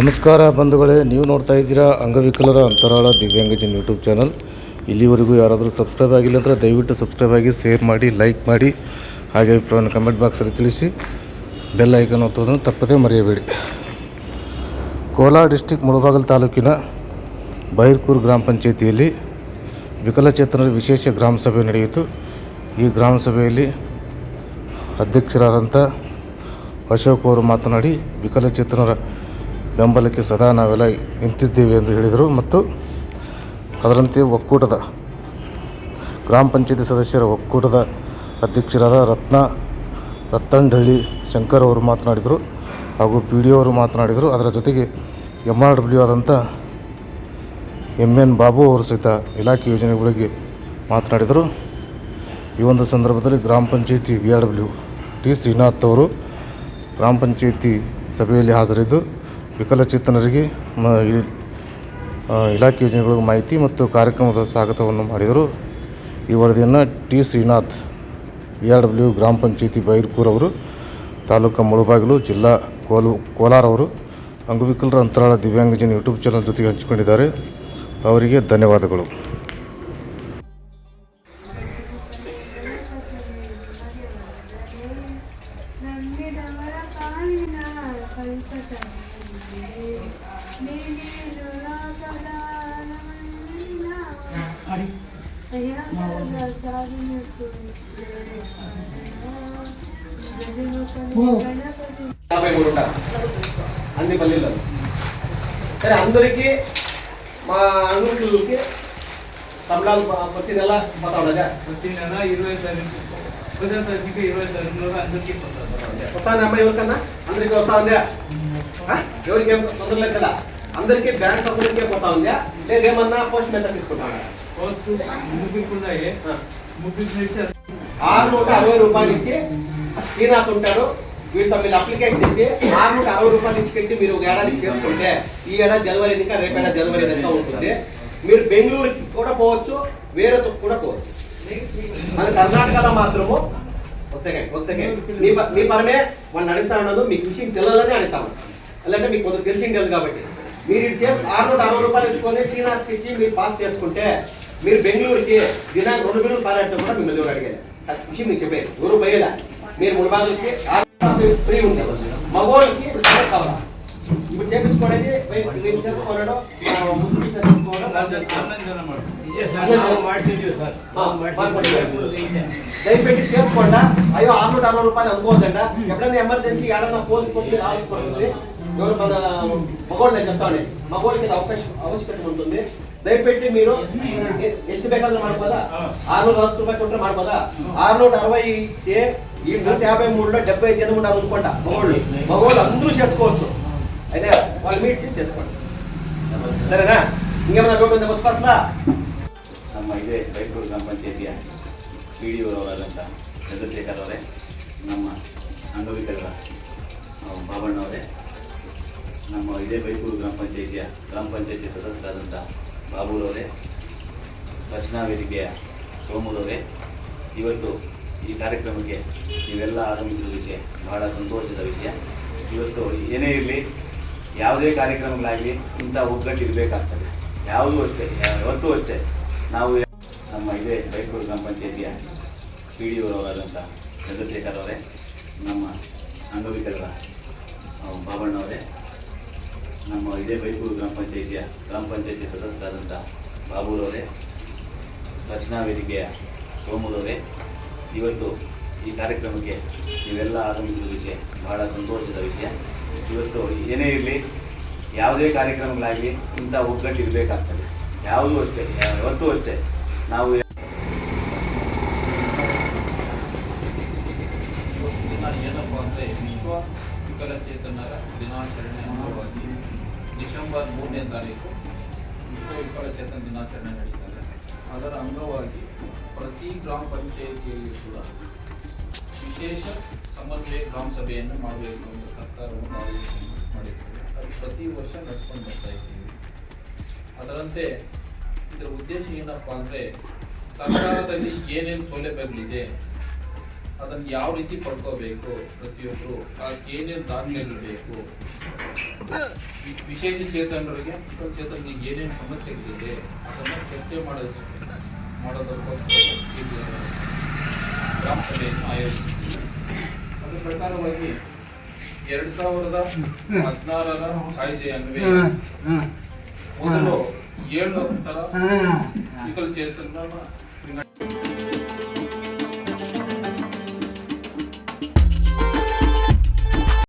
ನಮಸ್ಕಾರ ಬಂಧುಗಳೇ, ನೀವು ನೋಡ್ತಾ ಇದ್ದೀರಾ ಅಂಗವಿಕಲರ ಅಂತರಾಳ ದಿವ್ಯಾಂಗಜನ್ ಯೂಟ್ಯೂಬ್ ಚಾನಲ್. ಇಲ್ಲಿವರೆಗೂ ಯಾರಾದರೂ ಸಬ್ಸ್ಕ್ರೈಬ್ ಆಗಿಲ್ಲ ಅಂದರೆ ದಯವಿಟ್ಟು ಸಬ್ಸ್ಕ್ರೈಬ್ ಆಗಿ, ಶೇರ್ ಮಾಡಿ, ಲೈಕ್ ಮಾಡಿ, ಹಾಗೆ ಅಭಿಪ್ರಾಯವನ್ನು ಕಮೆಂಟ್ ಬಾಕ್ಸಲ್ಲಿ ತಿಳಿಸಿ. ಬೆಲ್ ಐಕನ್ ಒತ್ತೋದನ್ನು ತಪ್ಪದೇ ಮರೆಯಬೇಡಿ. ಕೋಲಾರ ಡಿಸ್ಟಿಕ್ ಮುಳಬಾಗಲ್ ತಾಲೂಕಿನ ಬೈರ್ಕೂರು ಗ್ರಾಮ ಪಂಚಾಯಿತಿಯಲ್ಲಿ ವಿಕಲಚೇತನರ ವಿಶೇಷ ಗ್ರಾಮ ಸಭೆ ನಡೆಯಿತು. ಈ ಗ್ರಾಮ ಸಭೆಯಲ್ಲಿ ಅಧ್ಯಕ್ಷರಾದಂಥ ಅಶೋಕ್ ಅವರು ಮಾತನಾಡಿ ವಿಕಲಚೇತನರ ಬೆಂಬಲಕ್ಕೆ ಸದಾ ನಾವೆಲ್ಲ ನಿಂತಿದ್ದೇವೆ ಎಂದು ಹೇಳಿದರು ಮತ್ತು ಅದರಂತೆ ಒಕ್ಕೂಟದ ಗ್ರಾಮ ಪಂಚಾಯತಿ ಸದಸ್ಯರ ಒಕ್ಕೂಟದ ಅಧ್ಯಕ್ಷರಾದ ರತ್ನ ರತ್ತಂಡಳ್ಳಿ ಶಂಕರ್ ಅವರು ಮಾತನಾಡಿದರು ಹಾಗೂ ಪಿ ಡಿ ಅವರು ಮಾತನಾಡಿದರು. ಅದರ ಜೊತೆಗೆ ಎಂ ಆರ್ ಡಬ್ಲ್ಯೂ ಆದಂಥ ಎಂ ಎನ್ ಬಾಬು ಅವರು ಸಹಿತ ಇಲಾಖೆ ಯೋಜನೆಗಳಿಗೆ ಮಾತನಾಡಿದರು. ಈ ಒಂದು ಸಂದರ್ಭದಲ್ಲಿ ಗ್ರಾಮ panchayat V R W T Srinath ಅವರು ಗ್ರಾಮ ಪಂಚಾಯಿತಿ ಸಭೆಯಲ್ಲಿ ಹಾಜರಿದ್ದು ವಿಕಲಚೇತನರಿಗೆ ಮ ಇಲಾಖೆ ಯೋಜನೆಗಳ ಮಾಹಿತಿ ಮತ್ತು ಕಾರ್ಯಕ್ರಮದ ಸ್ವಾಗತವನ್ನು ಮಾಡಿದರು. ಈ ವರದಿಯನ್ನು T Srinath V R W ಗ್ರಾಮ ಪಂಚಾಯಿತಿ ಅವರು, ತಾಲೂಕು ಮುಳುಬಾಗಿಲು ಜಿಲ್ಲಾ ಕೋಲು, ಕೋಲಾರ ಅವರು, ಅಂಗವಿಕಲರ ಅಂತರಾಳ ದಿವ್ಯಾಂಗಜನ ಯೂಟ್ಯೂಬ್ ಚಾನಲ್ ಜೊತೆಗೆ ಹಂಚಿಕೊಂಡಿದ್ದಾರೆ. ಅವರಿಗೆ ಧನ್ಯವಾದಗಳು. యాభై మూడు అన్ని పల్లెల్లో సరే అందరికీ మా అంగులకి సంబళాలు ప్రతి నెల పోతా ప్రతి నెల ఇరవై తారీఖు ఇరవై తారీఖు ఇరవై తారీఖులో అందరికీ వస్తాను అమ్మాయి ఎవరికన్నా? అందరికీ వస్తా ఉందా ఎవరికి ఏం తొందర లేదు కదా. అందరికీ బ్యాంక్ అకౌంట్కే పోతా ఉందా? లేదు ఏమన్నా పోస్ట్ మీద తీసుకుంటా? పోస్ట్ ఆరు నూట అరవై రూపాయలు ఇచ్చి శ్రీనాథ్ ఉంటాడు. వీళ్ళతో మీరు అప్లికేషన్ ఇచ్చి ఆరు నూట అరవై రూపాయలు ఇచ్చి పెట్టి మీరు ఒక ఏడాది చేసుకుంటే ఈ ఏడాది జనవరి ఎన్నిక రేపు ఏడాది జనవరి ఎన్నిక ఉంటుంది. మీరు బెంగళూరుకి కూడా పోవచ్చు వేరే కూడా పోవచ్చు. అది కర్ణాటకలో మాత్రము. ఒక సెకండ్ ఒక సెకండ్ మీ మీ పరమే వాళ్ళని అడుగుతా ఉన్నాను. మీకు విషయం తెలియాలని అడుగుతాను అలాంటే మీకు కొంచెం తెలిసింది లేదు కాబట్టి మీరు ఇది చేసి ఆరు నూట అరవై రూపాయలు ఇచ్చుకొని శ్రీనాథ్కి ఇచ్చి మీరు పాస్ చేసుకుంటే మీరు బెంగళూరుకి దినానికి రెండు బిల్లులు పారాడితే కూడా మిమ్మల్ని ఎవరు అడిగారు అది విషయం మీకు చెప్పేది ఎవరు పోయేలా మీరు మూడు భాగాలకి ఆరు పాస్ ఫ్రీ ఉంది మగోళ్ళకి టికెట్ కావాలా ఇప్పుడు చేపించుకోవడానికి మీరు చేసుకోవడం ముందు విషయం చేసుకోవడం ఆన్లైన్ జనం దయపెట్టి చేసుకోండా అయ్యో ఆరు నూట అరవై రూపాయలు అనుకోవద్దంట ఎప్పుడైనా ఎమర్జెన్సీ ఏడన్నా పోలీస్ కొట్టి రావాల్సి ఎవరు మన మగోళ్ళు నేను చెప్తాను మగోళ్ళకి ఇది అవకాశం అవశ్యకత ఉంటుంది దయపెట్టి మీరు ఎ- ಎಷ್ಟು ಬೇಕಾದ್ರೂ ಮಾಡ್ಬೋದಾ ಆರ್ನೂರ ಹತ್ತು ರೂಪಾಯಿ ಕೊಟ್ಟರೆ ಮಾಡ್ಬೋದಾ ಆರ್ನೂರ అరవై ఇచ్చే ఈ నూట యాభై మూడులో డెబ్బై ఐదు జనం ఉన్నారు అనుకోండి మగోళ్ళు మగోళ్ళు అందరూ చేసుకోవచ్చు అయినా వాళ్ళు మీట్ చేసి చేసుకోండి సరేనా ఇంకేమైనా డౌట్ ఉందా బస్ పాస్లా ನಮ್ಮ ಇದೇ ಬೈಕೂರು ಗ್ರಾಮ ಪಂಚಾಯತಿಯ ಪಿ ಡಿ ಅವರಾದಂಥ ಚಂದ್ರಶೇಖರ್ ಅವರೇ ನಮ್ಮ ಅಂಗವಿಕಲರ ಆ, ಬಾಬಣ್ಣವರೇ ನಮ್ಮ ಇದೇ ಬೈಕೂರು ಗ್ರಾಮ ಪಂಚಾಯಿತಿಯ ಗ್ರಾಮ ಪಂಚಾಯಿತಿ ಸದಸ್ಯರಾದಂಥ ಬಾಬುರವರೇ, ರಕ್ಷಣಾ ವೇದಿಕೆಯ ಸೋಮುರವರೇ, ಇವತ್ತು ಈ ಕಾರ್ಯಕ್ರಮಕ್ಕೆ ನೀವೆಲ್ಲ ಆಗಮಿಸಿರುವುದಕ್ಕೆ ಬಹಳ ಸಂತೋಷದ ವಿಷಯ. ಇವತ್ತು ಏನೇ ಇರಲಿ, ಯಾವುದೇ ಕಾರ್ಯಕ್ರಮಗಳಾಗಲಿ ಇಂಥ ಒಗ್ಗಟ್ಟು ಇರಬೇಕಾಗ್ತದೆ ಯಾವುದೂ ಅಷ್ಟೇ, ಯಾವತ್ತೂ ಅಷ್ಟೇ, ನಾವು ನಮ್ಮ ಇದೇ ಬೈಕೂರು ಗ್ರಾಮ ಪಂಚಾಯಿತಿಯ ಪಿ ಡಿ ಓರವರಾದಂಥ ಚಂದ್ರಶೇಖರ್ ಅವರೇ, ನಮ್ಮ ಅಂಗವಿಕಲರ ಬಾಬಣ್ಣವರೇ ನಮ್ಮ ಇದೇ ಬೈಕೂರು ಗ್ರಾಮ ಪಂಚಾಯಿತಿಯ ಗ್ರಾಮ ಪಂಚಾಯಿತಿ ಸದಸ್ಯರಾದಂಥ ಬಾಬುರವರೇ ರಚನಾ ವೇದಿಕೆಯ ಸೋಮುರವರೇ, ಇವತ್ತು ಈ ಕಾರ್ಯಕ್ರಮಕ್ಕೆ ನೀವೆಲ್ಲ ಆಗಮಿಸಿರುವುದಕ್ಕೆ ಬಹಳ ಸಂತೋಷದ ವಿಷಯ. ಇವತ್ತು ಏನೇ ಇರಲಿ, ಯಾವುದೇ ಕಾರ್ಯಕ್ರಮಗಳಾಗಲಿ ಇಂಥ ಒಗ್ಗಟ್ಟು ಇರಬೇಕಾಗ್ತದೆ. ಯಾವುದೂ ಅಷ್ಟೇ, ಯಾವತ್ತೂ ಅಷ್ಟೇ. ನಾವು ಏನಪ್ಪ ವಿಕಲಚೇತನರ ದಿನಾಚರಣೆ ಅಂಗವಾಗಿ ಡಿಸೆಂಬರ್ ಮೂರನೇ ತಾರೀಕು ವಿಶ್ವ ವಿಕಲಚೇತನ ದಿನಾಚರಣೆ ನಡೀತಾರೆ ಅದರ ಅಂಗವಾಗಿ ಪ್ರತಿ ಗ್ರಾಮ ಪಂಚಾಯಿತಿಯಲ್ಲಿ ಕೂಡ ವಿಶೇಷ ಸಮನ್ವಯ ಗ್ರಾಮ ಸಭೆಯನ್ನು ಮಾಡಬೇಕು ಅಂತ ಸರ್ಕಾರ ಒಂದು ಆಲೋಚನೆ ಮಾಡಿರ್ತದೆ. ಅದು ಪ್ರತಿ ವರ್ಷ ನಡೆಸ್ಕೊಂಡು ಬರ್ತಾ ಇದ್ದೀವಿ. ಅದರಂತೆ ಇದರ ಉದ್ದೇಶ ಏನಪ್ಪ ಅಂದರೆ ಸರ್ಕಾರದಲ್ಲಿ ಏನೇನು ಸೌಲಭ್ಯಗಳಿದೆ ಅದನ್ನು ಯಾವ ರೀತಿ ಪಡ್ಕೋಬೇಕು ಪ್ರತಿಯೊಬ್ಬರು ಏನೇನು ದಾಖಲೆಗಳು ಬೇಕು? ವಿಶೇಷ ಚೇತನರಿಗೆ ಚೇತನಿಗೆ ಏನೇನು ಸಮಸ್ಯೆಗಳಿದೆ ಅದನ್ನು ಚರ್ಚೆ ಮಾಡೋದು ಮಾಡೋದಕ್ಕೋಸ್ಕರ ಗ್ರಾಮ ಸಭೆಯನ್ನು ಆಯೋಜಿಸಿದ್ದೀವಿ. ಅದರ ಪ್ರಕಾರವಾಗಿ ಎರಡು ಸಾವಿರದ ಹದಿನಾರರ ಕಾಯ್ದೆ ಅನ್ವಯ. ಮೊದಲು ಏಳು ತರ ವಿಕಲಚೇತನ